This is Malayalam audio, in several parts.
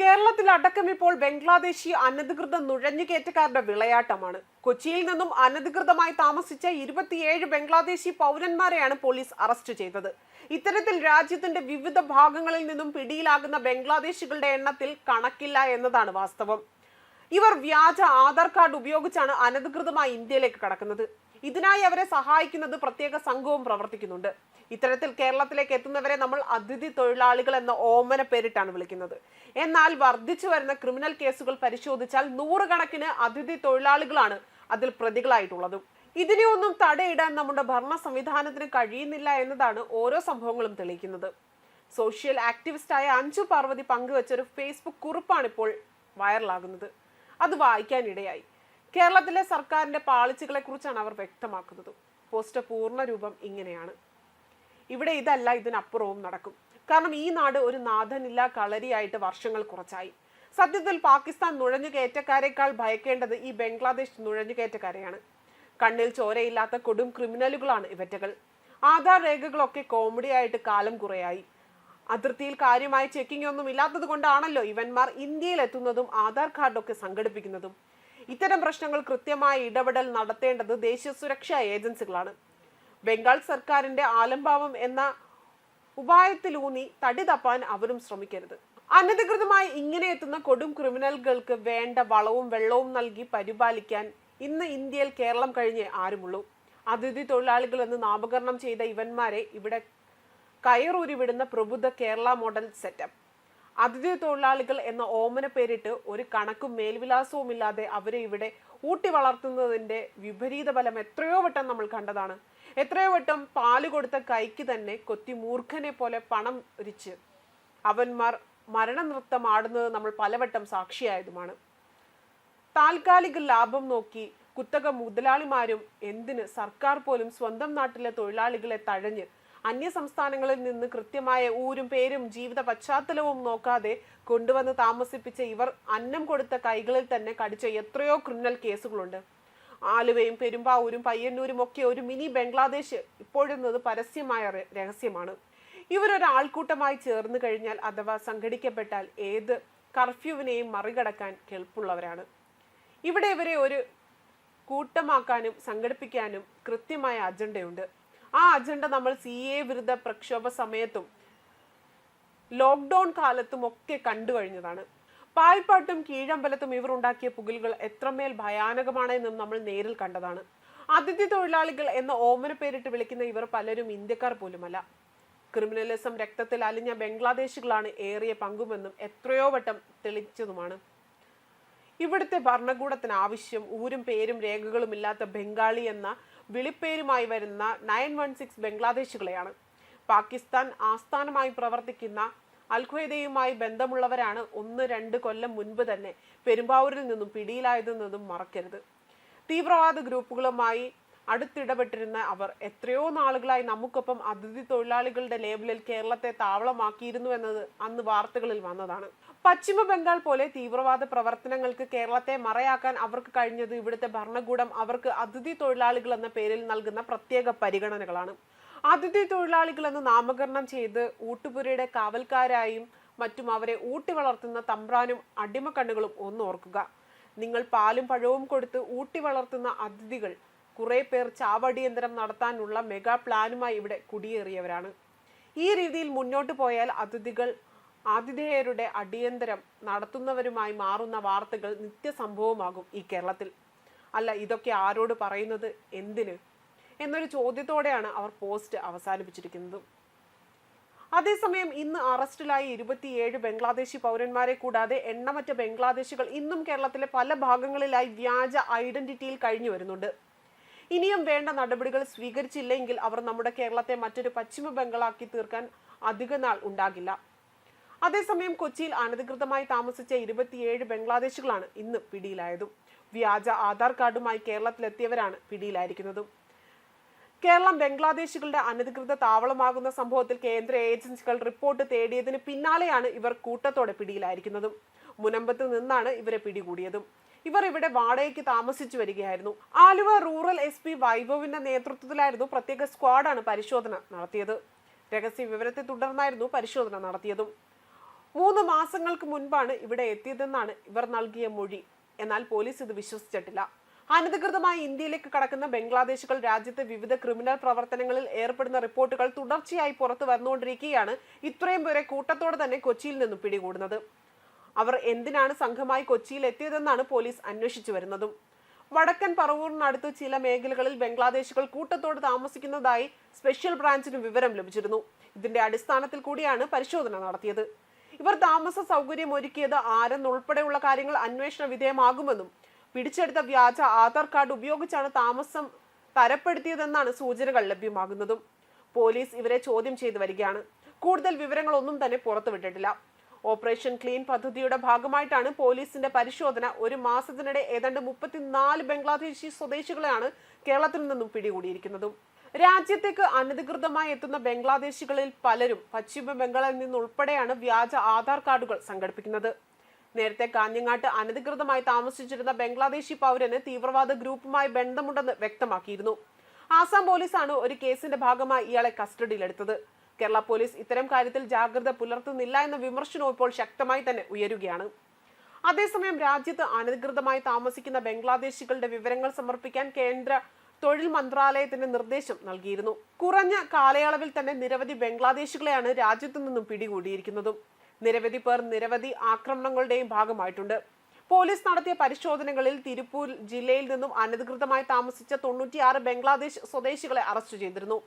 കേരളത്തിൽ അടക്കം ഇപ്പോൾ ബംഗ്ലാദേശി അനധികൃത നുഴഞ്ഞുകയറ്റക്കാരുടെ വിളയാട്ടമാണ്. കൊച്ചിയിൽ നിന്നും അനധികൃതമായി താമസിച്ച ഇരുപത്തിയേഴ് ബംഗ്ലാദേശി പൗരന്മാരെയാണ് പോലീസ് അറസ്റ്റ് ചെയ്തത്. ഇത്തരത്തിൽ രാജ്യത്തിന്റെ വിവിധ ഭാഗങ്ങളിൽ നിന്നും പിടിയിലാകുന്ന ബംഗ്ലാദേശികളുടെ എണ്ണത്തിൽ കണക്കില്ല എന്നതാണ് വാസ്തവം. ഇവർ വ്യാജ ആധാർ കാർഡ് ഉപയോഗിച്ചാണ് അനധികൃതമായി ഇന്ത്യയിലേക്ക് കടക്കുന്നത്. ഇതിനായി അവരെ സഹായിക്കുന്നത് പ്രത്യേക സംഘവും പ്രവർത്തിക്കുന്നുണ്ട്. ഇത്തരത്തിൽ കേരളത്തിലേക്ക് എത്തുന്നവരെ നമ്മൾ അതിഥി തൊഴിലാളികൾ എന്ന ഓമന പേരിട്ടാണ് വിളിക്കുന്നത്. എന്നാൽ വർദ്ധിച്ചു വരുന്ന ക്രിമിനൽ കേസുകൾ പരിശോധിച്ചാൽ നൂറുകണക്കിന് അതിഥി തൊഴിലാളികളാണ് അതിൽ പ്രതികളായിട്ടുള്ളത്. ഇതിനെ ഒന്നും തടയിടാൻ നമ്മുടെ ഭരണ സംവിധാനത്തിന് കഴിയുന്നില്ല എന്നതാണ് ഓരോ സംഭവങ്ങളും തെളിയിക്കുന്നത്. സോഷ്യൽ ആക്ടിവിസ്റ്റായ അഞ്ജു പാർവതി പങ്കുവച്ച ഒരു ഫേസ്ബുക്ക് കുറിപ്പാണ് ഇപ്പോൾ വൈറലാകുന്നത്. അത് വായിക്കാനിടയായി. കേരളത്തിലെ സർക്കാരിന്റെ പാളിച്ചകളെ കുറിച്ചാണ് അവർ വ്യക്തമാക്കുന്നത്. പോസ്റ്റ് പൂർണ രൂപം ഇങ്ങനെയാണ്. ഇവിടെ ഇതല്ല ഇതിനപ്പുറവും നടക്കും. കാരണം ഈ നാട് ഒരു നാഥനില്ല കളരിയായിട്ട് വർഷങ്ങൾ കുറച്ചായി. സത്യത്തിൽ പാകിസ്ഥാൻ നുഴഞ്ഞുകയറ്റക്കാരെക്കാൾ ഭയക്കേണ്ടത് ഈ ബംഗ്ലാദേശ് നുഴഞ്ഞുകയറ്റക്കാരെയാണ്. കണ്ണിൽ ചോരയില്ലാത്ത കൊടും ക്രിമിനലുകളാണ് ഇവറ്റകൾ. ആധാർ രേഖകളൊക്കെ കോമഡിയായിട്ട് കാലം കുറയായി. അതിർത്തിയിൽ കാര്യമായ ചെക്കിംഗ് ഒന്നും ഇല്ലാത്തത് കൊണ്ടാണല്ലോ ഇവന്മാർ ഇന്ത്യയിൽ എത്തുന്നതും ആധാർ കാർഡൊക്കെ സംഘടിപ്പിക്കുന്നതും. ഇത്തരം പ്രശ്നങ്ങൾ കൃത്യമായ ഇടപെടൽ നടത്തേണ്ടത് ദേശീയ സുരക്ഷാ ഏജൻസികളാണ്. ബംഗാൾ സർക്കാരിന്റെ ആലംഭാവം എന്ന ഉപായത്തിലൂന്നി തടി തപ്പാൻ അവരും ശ്രമിക്കരുത്. അനധികൃതമായി ഇങ്ങനെ എത്തുന്ന കൊടും ക്രിമിനലുകൾക്ക് വേണ്ട വളവും വെള്ളവും നൽകി പരിപാലിക്കാൻ ഇന്ന് ഇന്ത്യയിൽ കേരളം കഴിഞ്ഞ് ആരുമുള്ളൂ. അതിഥി തൊഴിലാളികൾ എന്ന് നാമകരണം ചെയ്ത ഇവന്മാരെ ഇവിടെ കയറൂരി വിടുന്ന പ്രബുദ്ധ കേരള മോഡൽ സെറ്റപ്പ്. അതിഥി തൊഴിലാളികൾ എന്ന ഓമന പേരിട്ട് ഒരു കണക്കും മേൽവിലാസവും ഇല്ലാതെ അവരെ ഇവിടെ ഊട്ടി വളർത്തുന്നതിന്റെ വിപരീത ഫലം എത്രയോ വട്ടം നമ്മൾ കണ്ടതാണ്. എത്രയോ വട്ടം പാൽ കൊടുത്ത കൈക്ക് തന്നെ കൊത്തി മൂർഖനെ പോലെ പണം ഒരിച്ച് അവന്മാർ മരണനൃത്തം ആടുന്നത് നമ്മൾ പലവട്ടം സാക്ഷിയായതുമാണ്. താൽക്കാലിക ലാഭം നോക്കി കുത്തക മുതലാളിമാരും എന്തിന് സർക്കാർ പോലും സ്വന്തം നാട്ടിലെ തൊഴിലാളികളെ തഴഞ്ഞ് അന്യ സംസ്ഥാനങ്ങളിൽ നിന്ന് കൃത്യമായ ഊരും പേരും ജീവിത പശ്ചാത്തലവും നോക്കാതെ കൊണ്ടുവന്ന് താമസിപ്പിച്ച ഇവർ അന്നം കൊടുത്ത കൈകളിൽ തന്നെ കടിച്ച എത്രയോ ക്രിമിനൽ കേസുകളുണ്ട്. ആലുവയും പെരുമ്പാവൂരും പയ്യന്നൂരും ഒക്കെ ഒരു മിനി ബംഗ്ലാദേശ് ഇപ്പോഴുന്നത് പരസ്യമായ രഹസ്യമാണ്. ഇവരൊരു ആൾക്കൂട്ടമായി ചേർന്ന് കഴിഞ്ഞാൽ അഥവാ സംഘടിക്കപ്പെട്ടാൽ ഏത് കർഫ്യൂവിനെയും മറികടക്കാൻ കെൽപ്പുള്ളവരാണ്. ഇവിടെ ഇവരെ ഒരു കൂട്ടമാക്കാനും സംഘടിപ്പിക്കാനും കൃത്യമായ അജണ്ടയുണ്ട്. ആ അജണ്ട നമ്മൾ സി എ വിരുദ്ധ പ്രക്ഷോഭ സമയത്തും ലോക്ക്ഡൗൺ കാലത്തും ഒക്കെ കണ്ടു കഴിഞ്ഞതാണ്. പായ്പാട്ടും കീഴമ്പലത്തും ഇവർ ഉണ്ടാക്കിയ പുകലുകൾ എത്രമേൽ ഭയാനകമാണ് എന്നും നമ്മൾ നേരിൽ കണ്ടതാണ്. അതിഥി തൊഴിലാളികൾ എന്ന ഓമന പേരിട്ട് വിളിക്കുന്ന ഇവർ പലരും ഇന്ത്യക്കാർ പോലുമല്ല. ക്രിമിനലിസം രക്തത്തിൽ അലിഞ്ഞ ബംഗ്ലാദേശികളാണ് ഏറിയ പങ്കുമെന്നും എത്രയോ വട്ടം തെളിച്ചതുമാണ്. ഇവിടുത്തെ ഭരണകൂടത്തിന് ആവശ്യം ഊരും പേരും രേഖകളും ഇല്ലാത്ത ബംഗാളി എന്ന വിളിപ്പേരുമായി വരുന്ന നയൻ വൺ സിക്സ് ബംഗ്ലാദേശികളെയാണ്. പാകിസ്ഥാൻ ആസ്ഥാനമായി പ്രവർത്തിക്കുന്ന അൽഖ്വയ്ദയുമായി ബന്ധമുള്ളവരാണ് ഒന്ന് രണ്ട് കൊല്ലം മുൻപ് തന്നെ പെരുമ്പാവൂരിൽ നിന്നും പിടിയിലായതെന്നതും മറക്കരുത്. തീവ്രവാദ ഗ്രൂപ്പുകളുമായി അടുത്തിടപെട്ടിരുന്ന അവർ എത്രയോ നാളുകളായി നമുക്കൊപ്പം അതിഥി തൊഴിലാളികളുടെ ലേബലിൽ കേരളത്തെ താവളമാക്കിയിരുന്നു എന്നത് അന്ന് വാർത്തകളിൽ വന്നതാണ്. പശ്ചിമ ബംഗാൾ പോലെ തീവ്രവാദ പ്രവർത്തനങ്ങൾക്ക് കേരളത്തെ മറയാക്കാൻ അവർക്ക് കഴിഞ്ഞത് ഇവിടുത്തെ ഭരണകൂടം അവർക്ക് അതിഥി തൊഴിലാളികൾ എന്ന പേരിൽ നൽകുന്ന പ്രത്യേക പരിഗണനകളാണ്. അതിഥി തൊഴിലാളികൾ എന്ന് നാമകരണം ചെയ്ത് ഊട്ടുപുരയുടെ കാവൽക്കാരായും മറ്റും അവരെ ഊട്ടി വളർത്തുന്ന തമ്പ്രാനും അടിമക്കണ്ണുകളും ഒന്നോർക്കുക നിങ്ങൾ പാലും പഴവും കൊടുത്ത് ഊട്ടി വളർത്തുന്ന അതിഥികൾ കുറെ പേർ ചാവടിയന്തരം നടത്താനുള്ള മെഗാ പ്ലാനുമായി ഇവിടെ കുടിയേറിയവരാണ്. ഈ രീതിയിൽ മുന്നോട്ട് പോയാൽ അതിഥികൾ ആതിഥേയരുടെ അടിയന്തരം നടത്തുന്നവരുമായി മാറുന്ന വാർത്തകൾ നിത്യസംഭവമാകും ഈ കേരളത്തിൽ. അല്ല ഇതൊക്കെ ആരോട് പറയുന്നത്? എന്തിന്? എന്നൊരു ചോദ്യത്തോടെയാണ് അവർ പോസ്റ്റ് അവസാനിപ്പിച്ചിരിക്കുന്നത്. അതേസമയം ഇന്ന് അറസ്റ്റിലായ ഇരുപത്തിയേഴ് ബംഗ്ലാദേശി പൗരന്മാരെ കൂടാതെ എണ്ണമറ്റ ബംഗ്ലാദേശികൾ ഇന്നും കേരളത്തിലെ പല ഭാഗങ്ങളിലായി വ്യാജ ഐഡന്റിറ്റിയിൽ കഴിഞ്ഞു വരുന്നുണ്ട്. ഇനിയും വേണ്ട നടപടികൾ സ്വീകരിച്ചില്ലെങ്കിൽ അവർ നമ്മുടെ കേരളത്തെ മറ്റൊരു പശ്ചിമ ബംഗാളാക്കി തീർക്കാൻ അധിക നാൾ ഉണ്ടാകില്ല. അതേസമയം കൊച്ചിയിൽ അനധികൃതമായി താമസിച്ച ഇരുപത്തിയേഴ് ബംഗ്ലാദേശികളാണ് ഇന്ന് പിടിയിലായതും. വ്യാജ ആധാർ കാർഡുമായി കേരളത്തിലെത്തിയവരാണ് പിടിയിലായിരിക്കുന്നതും. കേരളം ബംഗ്ലാദേശികളുടെ അനധികൃത താവളമാകുന്ന സംഭവത്തിൽ കേന്ദ്ര ഏജൻസികൾ റിപ്പോർട്ട് തേടിയതിന് പിന്നാലെയാണ് ഇവർ കൂട്ടത്തോടെ പിടിയിലായിരിക്കുന്നതും. മുനമ്പത്ത് നിന്നാണ് ഇവരെ പിടികൂടിയതും. ഇവർ ഇവിടെ വാടകയ്ക്ക് താമസിച്ചു വരികയായിരുന്നു. ആലുവ റൂറൽ എസ് പി വൈഭവിന്റെ നേതൃത്വത്തിലായിരുന്നു പ്രത്യേക സ്ക്വാഡാണ് പരിശോധന നടത്തിയത്. രഹസ്യ വിവരത്തെ തുടർന്നായിരുന്നു പരിശോധന നടത്തിയതും. മൂന്ന് മാസങ്ങൾക്ക് മുൻപാണ് ഇവിടെ എത്തിയതെന്നാണ് ഇവർ നൽകിയ മൊഴി. എന്നാൽ പോലീസ് ഇത് വിശ്വസിച്ചിട്ടില്ല. അനധികൃതമായി ഇന്ത്യയിലേക്ക് കടക്കുന്ന ബംഗ്ലാദേശികൾ രാജ്യത്തെ വിവിധ ക്രിമിനൽ പ്രവർത്തനങ്ങളിൽ ഏർപ്പെടുന്ന റിപ്പോർട്ടുകൾ തുടർച്ചയായി പുറത്തു വന്നുകൊണ്ടിരിക്കുകയാണ്. ഇത്രയും പേരെ കൂട്ടത്തോടെ തന്നെ കൊച്ചിയിൽ നിന്നും പിടികൂടുന്നത്. അവർ എന്തിനാണ് സംഘമായി കൊച്ചിയിൽ എത്തിയതെന്നാണ് പോലീസ് അന്വേഷിച്ചു വരുന്നതും. വടക്കൻ പറവൂറിനടുത്ത് ചില മേഖലകളിൽ ബംഗ്ലാദേശികൾ കൂട്ടത്തോടെ താമസിക്കുന്നതായി സ്പെഷ്യൽ ബ്രാഞ്ചിന് വിവരം ലഭിച്ചിരുന്നു. ഇതിന്റെ അടിസ്ഥാനത്തിൽ കൂടിയാണ് പരിശോധന നടത്തിയത്. ഇവർ താമസ സൗകര്യം ഒരുക്കിയത് ആരെന്നുൾപ്പെടെയുള്ള കാര്യങ്ങൾ അന്വേഷണ വിധേയമാകുമെന്നും പിടിച്ചെടുത്ത വ്യാജ ആധാർ കാർഡ് ഉപയോഗിച്ചാണ് താമസം തരപ്പെടുത്തിയതെന്നാണ് സൂചനകൾ ലഭ്യമാകുന്നതും. പോലീസ് ഇവരെ ചോദ്യം ചെയ്തു വരികയാണ്. കൂടുതൽ വിവരങ്ങളൊന്നും തന്നെ പുറത്തുവിട്ടിട്ടില്ല. ഓപ്പറേഷൻ ക്ലീൻ പദ്ധതിയുടെ ഭാഗമായിട്ടാണ് പോലീസിന്റെ പരിശോധന. ഒരു മാസത്തിനിടെ ഏതാണ്ട് മുപ്പത്തിനാല് ബംഗ്ലാദേശി സ്വദേശികളെയാണ് കേരളത്തിൽ നിന്നും പിടികൂടിയിരിക്കുന്നതും. രാജ്യത്തേക്ക് അനധികൃതമായി എത്തുന്ന ബംഗ്ലാദേശികളിൽ പലരും പശ്ചിമ ബംഗാളിൽ നിന്നുൾപ്പെടെയാണ് വ്യാജ ആധാർ കാർഡുകൾ സംഘടിപ്പിക്കുന്നത്. നേരത്തെ കാഞ്ഞങ്ങാട്ട് അനധികൃതമായി താമസിച്ചിരുന്ന ബംഗ്ലാദേശി പൗരന് തീവ്രവാദ ഗ്രൂപ്പുമായി ബന്ധമുണ്ടെന്ന് വ്യക്തമാക്കിയിരുന്നു. ആസാം പോലീസാണ് ഒരു കേസിന്റെ ഭാഗമായി ഇയാളെ കസ്റ്റഡിയിലെടുത്തത്. കേരള പോലീസ് ഇത്തരം കാര്യത്തിൽ ജാഗ്രത പുലർത്തുന്നില്ല എന്ന വിമർശനവും ഇപ്പോൾ ശക്തമായി തന്നെ ഉയരുകയാണ്. അതേസമയം രാജ്യത്ത് അനധികൃതമായി താമസിക്കുന്ന ബംഗ്ലാദേശികളുടെ വിവരങ്ങൾ സമർപ്പിക്കാൻ കേന്ദ്ര തൊഴിൽ മന്ത്രാലയത്തിന് നിർദ്ദേശം നൽകിയിരുന്നു. കുറഞ്ഞ കാലയളവിൽ തന്നെ നിരവധി ബംഗ്ലാദേശികളെയാണ് രാജ്യത്തു നിന്നും പിടികൂടിയിരിക്കുന്നതും. നിരവധി പേർ നിരവധി ആക്രമണങ്ങളുടെയും ഭാഗമായിട്ടുണ്ട്. പോലീസ് നടത്തിയ പരിശോധനകളിൽ തിരുപ്പൂർ ജില്ലയിൽ നിന്നും അനധികൃതമായി താമസിച്ച തൊണ്ണൂറ്റിയാറ് ബംഗ്ലാദേശ് സ്വദേശികളെ അറസ്റ്റ് ചെയ്തിരുന്നു.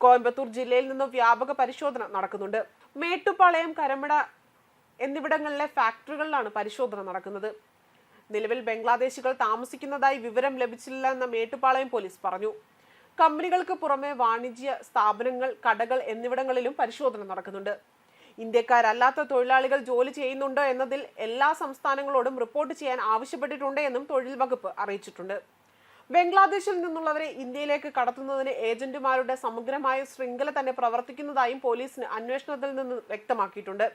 കോയമ്പത്തൂർ ജില്ലയിൽ നിന്നും വ്യാപക പരിശോധന നടക്കുന്നുണ്ട്. മേട്ടുപാളയം കരമട എന്നിവിടങ്ങളിലെ ഫാക്ടറികളിലാണ് പരിശോധന നടക്കുന്നത്. നിലവിൽ ബംഗ്ലാദേശികൾ താമസിക്കുന്നതായി വിവരം ലഭിച്ചില്ല എന്ന മേട്ടുപാളയം പോലീസ് പറഞ്ഞു. കമ്പനികൾക്ക് പുറമെ വാണിജ്യ സ്ഥാപനങ്ങൾ കടകൾ എന്നിവിടങ്ങളിലും പരിശോധന നടക്കുന്നുണ്ട്. ഇന്ത്യക്കാരല്ലാത്ത തൊഴിലാളികൾ ജോലി ചെയ്യുന്നുണ്ടോ എന്നതിൽ എല്ലാ സംസ്ഥാനങ്ങളോടും റിപ്പോർട്ട് ചെയ്യാൻ ആവശ്യപ്പെട്ടിട്ടുണ്ട് എന്നും തൊഴിൽ വകുപ്പ് അറിയിച്ചിട്ടുണ്ട്. ബംഗ്ലാദേശിൽ നിന്നുള്ളവരെ ഇന്ത്യയിലേക്ക് കടത്തുന്നതിന് ഏജന്റുമാരുടെ സമഗ്രമായ ശൃംഖല തന്നെ പ്രവർത്തിക്കുന്നതായും പോലീസിന് അന്വേഷണത്തിൽ നിന്ന് വ്യക്തമാക്കിയിട്ടുണ്ട്.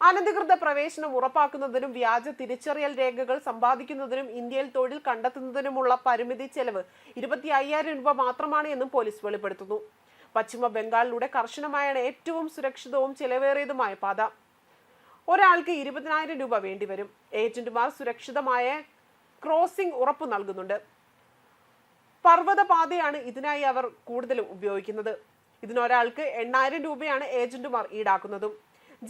അനധികൃത പ്രവേശനം ഉറപ്പാക്കുന്നതിനും വ്യാജ തിരിച്ചറിയൽ രേഖകൾ സമ്പാദിക്കുന്നതിനും ഇന്ത്യയിൽ തൊഴിൽ കണ്ടെത്തുന്നതിനുമുള്ള പരിമിതി ചെലവ് ഇരുപത്തി അയ്യായിരം രൂപ മാത്രമാണ് എന്നും പോലീസ് വെളിപ്പെടുത്തുന്നു. പശ്ചിമ ബംഗാളിലൂടെ കർശനമായാണ് ഏറ്റവും സുരക്ഷിതവും ചെലവേറിയതുമായ പാത. ഒരാൾക്ക് ഇരുപതിനായിരം രൂപ വേണ്ടിവരും. ഏജന്റുമാർ സുരക്ഷിതമായ ക്രോസിംഗ് ഉറപ്പ് നൽകുന്നുണ്ട്. പർവതപാതയാണ് ഇതിനായി അവർ കൂടുതലും ഉപയോഗിക്കുന്നത്. ഇതിനൊരാൾക്ക് എണ്ണായിരം രൂപയാണ് ഏജന്റുമാർ ഈടാക്കുന്നതും.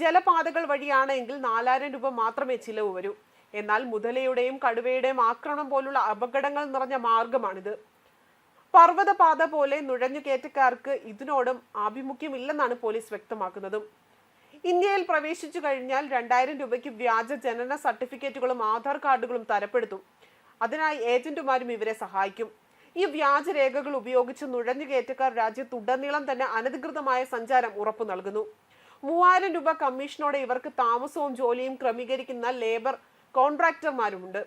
ജലപാതകൾ വഴിയാണെങ്കിൽ നാലായിരം രൂപ മാത്രമേ ചിലവ് വരൂ. എന്നാൽ മുതലയുടെയും കടുവയുടെയും ആക്രമണം പോലുള്ള അപകടങ്ങൾ നിറഞ്ഞ മാർഗമാണിത്. പർവതപാത പോലെ നുഴഞ്ഞുകയറ്റക്കാർക്ക് ഇതിനോടും ആഭിമുഖ്യമില്ലെന്നാണ് പോലീസ് വ്യക്തമാക്കുന്നതും. ഇന്ത്യയിൽ പ്രവേശിച്ചു കഴിഞ്ഞാൽ രണ്ടായിരം രൂപയ്ക്ക് വ്യാജ ജനന സർട്ടിഫിക്കറ്റുകളും ആധാർ കാർഡുകളും തരപ്പെടുത്തും. അതിനായി ഏജന്റുമാരും ഇവരെ സഹായിക്കും. ഈ വ്യാജരേഖകൾ ഉപയോഗിച്ച് നുഴഞ്ഞുകയറ്റക്കാർ രാജ്യത്തുടനീളം തന്നെ അനധികൃതമായ സഞ്ചാരം ഉറപ്പു നൽകുന്നു. മൂവായിരം രൂപ കമ്മീഷനോടെ ഇവർക്ക് താമസവും ജോലിയും ക്രമീകരിക്കുന്ന ലേബർ കോൺട്രാക്ടർമാരുമുണ്ട്.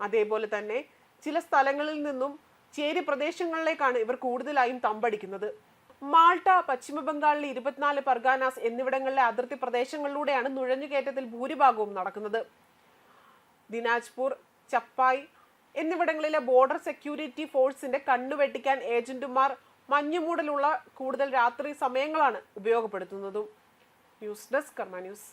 അതേപോലെ തന്നെ ചില സ്ഥലങ്ങളിൽ നിന്നും ചേരി പ്രദേശങ്ങളിലേക്കാണ് ഇവർ കൂടുതലായും തമ്പടിക്കുന്നത്. മാൾട്ട പശ്ചിമ ബംഗാളിലെ ഇരുപത്തിനാല് പർഗാനാസ് എന്നിവിടങ്ങളിലെ അതിർത്തി പ്രദേശങ്ങളിലൂടെയാണ് നുഴഞ്ഞുകയറ്റത്തിൽ ഭൂരിഭാഗവും നടക്കുന്നത്. ദിനാജ്പൂർ ചപ്പായ് എന്നിവിടങ്ങളിലെ ബോർഡർ സെക്യൂരിറ്റി ഫോഴ്സിന്റെ കണ്ണുവെട്ടിക്കാൻ ഏജന്റുമാർ മഞ്ഞുമൂടലുള്ള കൂടുതൽ രാത്രി സമയങ്ങളാണ് ഉപയോഗപ്പെടുത്തുന്നതും. News desk Karma news.